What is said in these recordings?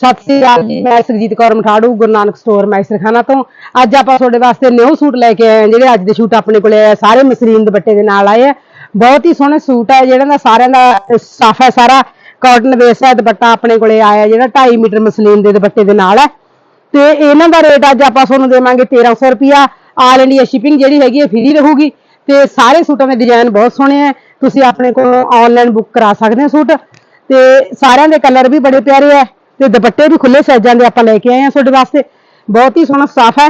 ਸਤਿ ਸ੍ਰੀ ਅਕਾਲ ਜੀ ਮੈਂ ਸੁਰਜੀਤ ਕੌਰ ਮਠਾੜੂ ਗੁਰੂ ਨਾਨਕ ਸਟੋਰ ਮੈਸਰਖਾਨਾ ਤੋਂ। ਅੱਜ ਆਪਾਂ ਤੁਹਾਡੇ ਵਾਸਤੇ ਨਿਊ ਸੂਟ ਲੈ ਕੇ ਆਏ ਹਾਂ ਜਿਹੜੇ ਅੱਜ ਦੇ ਸੂਟ ਆਪਣੇ ਕੋਲੇ ਆਏ ਆ, ਸਾਰੇ ਮਸਲੀਨ ਦੁਪੱਟੇ ਦੇ ਨਾਲ ਆਏ ਆ। ਬਹੁਤ ਹੀ ਸੋਹਣੇ ਸੂਟ ਆ ਜਿਹੜਾ ਦਾ ਸਾਰਿਆਂ ਦਾ ਸਟਾਫ ਹੈ ਸਾਰਾ ਕਾਟਨ ਬੇਸ ਹੈ ਦੁਪੱਟਾ ਆਪਣੇ ਕੋਲੇ ਆਇਆ ਜਿਹੜਾ 2.5 ਮੀਟਰ ਮਸਲੀਨ ਦੇ ਦੁਪੱਟੇ ਦੇ ਨਾਲ ਹੈ ਤੇ ਇਹਨਾਂ ਦਾ ਰੇਟ ਅੱਜ ਆਪਾਂ ਤੁਹਾਨੂੰ ਦੇਵਾਂਗੇ 1300 ਰੁਪਿਆ ਆਲ ਇੰਡੀਆ ਸ਼ਿਪਿੰਗ ਜਿਹੜੀ ਹੈਗੀ ਹੈ ਫ੍ਰੀ ਰਹੂਗੀ। ਤੇ ਸਾਰੇ ਸੂਟਾਂ ਦੇ ਡਿਜ਼ਾਈਨ ਬਹੁਤ ਸੋਹਣੇ ਆ। ਤੁਸੀਂ ਆਪਣੇ ਕੋਲੋਂ ਆਨਲਾਈਨ ਬੁੱਕ ਕਰਾ ਸਕਦੇ ਹੋ ਸੂਟ। ਤੇ ਸਾਰਿਆਂ ਦੇ ਕਲਰ ਵੀ ਬੜੇ ਪਿਆਰੇ ਆ। ਤੇ ਦੁਪੱਟੇ ਵੀ ਖੁੱਲੇ ਸਾਈਜ਼ਾਂ ਦੇ ਆਪਾਂ ਲੈ ਕੇ ਆਏ ਆ ਤੁਹਾਡੇ ਵਾਸਤੇ। ਬਹੁਤ ਹੀ ਸੋਹਣਾ ਸਟਾਫ ਹੈ।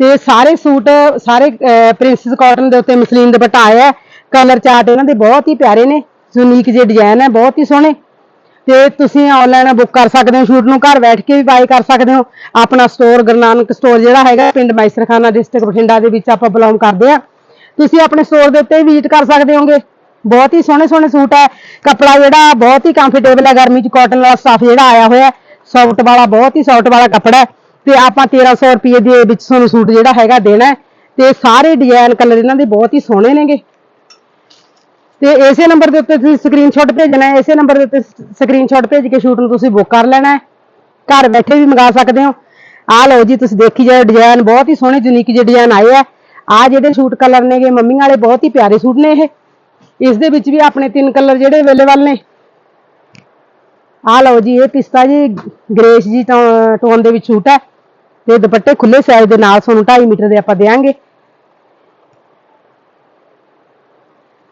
ਤੇ ਸਾਰੇ ਸੂਟ, ਸਾਰੇ ਪ੍ਰਿੰਸਸ ਕਾਟਨ ਦੇ ਉੱਤੇ ਮਸਲੀਨ ਦੁਪੱਟਾ ਆਇਆ ਹੈ। ਕਲਰ ਚਾਰਟ ਇਹਨਾਂ ਦੇ ਬਹੁਤ ਹੀ ਪਿਆਰੇ ਨੇ। ਯੂਨੀਕ ਜਿਹੇ ਡਿਜ਼ਾਈਨ ਹੈ, ਬਹੁਤ ਹੀ ਸੋਹਣੇ। ਤੇ ਤੁਸੀਂ ਆਨਲਾਈਨ ਬੁੱਕ ਕਰ ਸਕਦੇ ਹੋ ਸ਼ੂਟ ਨੂੰ, ਘਰ ਬੈਠ ਕੇ ਵੀ ਬਾਈ ਕਰ ਸਕਦੇ ਹੋ। ਆਪਣਾ ਸਟੋਰ ਗੁਰਨਾਨਕ ਸਟੋਰ ਜਿਹੜਾ ਹੈਗਾ, ਪਿੰਡ ਮੈਸਰਖਾਨਾ ਡਿਸਟ੍ਰਿਕਟ ਬਠਿੰਡਾ ਦੇ ਵਿੱਚ ਆਪਾਂ ਬਿਲੋਂਗ ਕਰਦੇ ਆ ਤੁਸੀਂ ਆਪਣੇ ਸਟੋਰ ਦੇ ਉੱਤੇ ਵਿਜ਼ਿਟ ਕਰ ਸਕਦੇ ਹੋਗੇ। ਬਹੁਤ ਹੀ ਸੋਹਣੇ ਸੋਹਣੇ ਸੂਟ ਹੈ। ਕੱਪੜਾ ਜਿਹੜਾ ਬਹੁਤ ਹੀ ਕੰਫਰਟੇਬਲ ਹੈ। ਗਰਮੀ 'ਚ ਕਾਟਨ ਵਾਲਾ ਸਟਾਫ ਜਿਹੜਾ ਆਇਆ ਹੋਇਆ ਸੌਫਟ ਵਾਲਾ, ਬਹੁਤ ਹੀ ਸੌਫਟ ਵਾਲਾ ਕੱਪੜਾ ਹੈ। ਤੇ ਆਪਾਂ 1300 ਰੁਪਏ ਦੇ ਵਿੱਚ ਤੁਹਾਨੂੰ ਸੂਟ ਜਿਹੜਾ ਹੈਗਾ ਦੇਣਾ ਤੇ ਸਾਰੇ ਡਿਜ਼ਾਈਨ ਕਲਰ ਇਹਨਾਂ ਦੇ ਬਹੁਤ ਹੀ ਸੋਹਣੇ ਨੇਗੇ। ਤੇ ਇਸੇ ਨੰਬਰ ਦੇ ਉੱਤੇ ਤੁਸੀਂ ਸਕਰੀਨਸ਼ਾਟ ਭੇਜਣਾ ਹੈ। ਇਸੇ ਨੰਬਰ ਦੇ ਉੱਤੇ ਸਕਰੀਨਸ਼ਾਟ ਭੇਜ ਕੇ ਸ਼ੂਟ ਨੂੰ ਤੁਸੀਂ ਬੁੱਕ ਕਰ ਲੈਣਾ ਹੈ। ਘਰ ਬੈਠੇ ਵੀ ਮੰਗਾ ਸਕਦੇ ਹੋ। ਆ ਲਓ ਜੀ, ਤੁਸੀਂ ਦੇਖੀ ਜਾਓ ਡਿਜ਼ਾਈਨ ਬਹੁਤ ਹੀ ਸੋਹਣੇ ਯੂਨੀਕ ਜਿਹੇ ਡਿਜ਼ਾਈਨ ਆਏ ਆ। ਆ ਜਿਹੜੇ ਸ਼ੂਟ ਕਲਰ ਨੇਗੇ, ਮੰਮੀ ਵਾਲੇ ਬਹੁਤ ਹੀ ਪਿਆਰੇ ਸੂਟ ਨੇ ਇਹ। ਇਸ ਦੇ ਵਿੱਚ ਵੀ ਆਪਣੇ ਤਿੰਨ ਕਲਰ ਜਿਹੜੇ ਅਵੇਲੇਬਲ ਨੇ। ਆ ਲਓ ਜੀ, ਇਹ ਪਿਸਤਾ ਜੀ, ਗ੍ਰੇਸ਼ ਜੀ ਟੋਨ ਦੇ ਵਿੱਚ ਸੂਟ ਹੈ। ਤੇ ਦੁਪੱਟੇ ਖੁੱਲੇ ਸਾਈਜ਼ ਦੇ ਨਾਲ ਤੁਹਾਨੂੰ 2.5 ਮੀਟਰ ਦੇ ਆਪਾਂ ਦੇਾਂਗੇ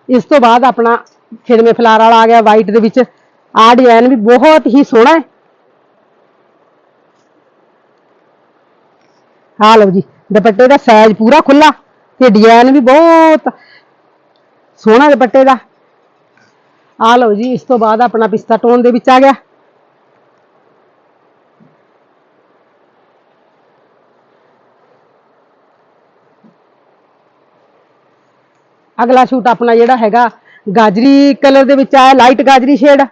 ਇਸ ਤੋਂ ਬਾਅਦ ਆਪਣਾ ਫਿਰਮੇ ਫਲਾਰ ਵਾਲਾ ਆ ਗਿਆ ਵਾਈਟ ਦੇ ਵਿੱਚ। ਆਹ ਡਿਜ਼ਾਈਨ ਵੀ ਬਹੁਤ ਹੀ ਸੋਹਣਾ ਹੈ। ਆ ਲਓ ਜੀ, ਦੁਪੱਟੇ ਦਾ ਸਾਈਜ਼ ਪੂਰਾ ਖੁੱਲਾ ਤੇ ਡਿਜ਼ਾਈਨ ਵੀ ਬਹੁਤ ਸੋਹਣਾ ਦੁਪੱਟੇ ਦਾ। ਆ ਲਓ ਜੀ, ਇਸ ਤੋਂ ਬਾਅਦ ਆਪਣਾ ਪਿਸਤਾ ਟੋਨ ਦੇ ਵਿੱਚ ਆ ਗਿਆ। ਅਗਲਾ ਸ਼ੂਟ ਆਪਣਾ ਜਿਹੜਾ ਹੈਗਾ, ਗਾਜਰੀ ਕਲਰ ਦੇ ਵਿੱਚ ਆਇਆ ਲਾਈਟ ਗਾਜਰੀ ਸ਼ੇਡ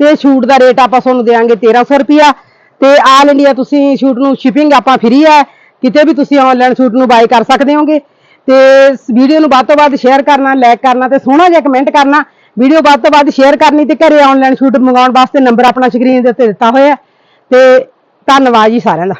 ਤੇ ਸ਼ੂਟ ਦਾ ਰੇਟ ਆਪਾਂ ਤੁਹਾਨੂੰ ਦੇਵਾਂਗੇ 1300 ਰੁਪਿਆ ਤੇ ਆਲ ਇੰਡੀਆ ਤੁਸੀਂ ਸ਼ੂਟ ਨੂੰ ਸ਼ਿਪਿੰਗ ਆਪਾਂ ਫ੍ਰੀ ਹੈ। ਕਿਤੇ ਵੀ ਤੁਸੀਂ ਆਨਲਾਈਨ ਸ਼ੂਟ ਨੂੰ ਬਾਈ ਕਰ ਸਕਦੇ ਹੋਗੇ। ਤੇ ਵੀਡੀਓ ਨੂੰ ਵੱਧ ਤੋਂ ਵੱਧ ਸ਼ੇਅਰ ਕਰਨਾ ਲਾਈਕ ਕਰਨਾ ਤੇ ਸੋਹਣਾ ਜਿਹਾ ਕਮੈਂਟ ਕਰਨਾ ਵੀਡੀਓ ਵੱਧ ਤੋਂ ਵੱਧ ਸ਼ੇਅਰ ਕਰਨੀ ਤੇ ਘਰੇ ਆਨਲਾਈਨ ਸ਼ੂਟ ਮੰਗਾਉਣ ਵਾਸਤੇ ਨੰਬਰ ਆਪਣਾ ਸਕਰੀਨ ਦੇ ਉੱਤੇ ਦਿੱਤਾ ਹੋਇਆ ਹੈ। ਤੇ ਧੰਨਵਾਦ ਜੀ ਸਾਰਿਆਂ ਦਾ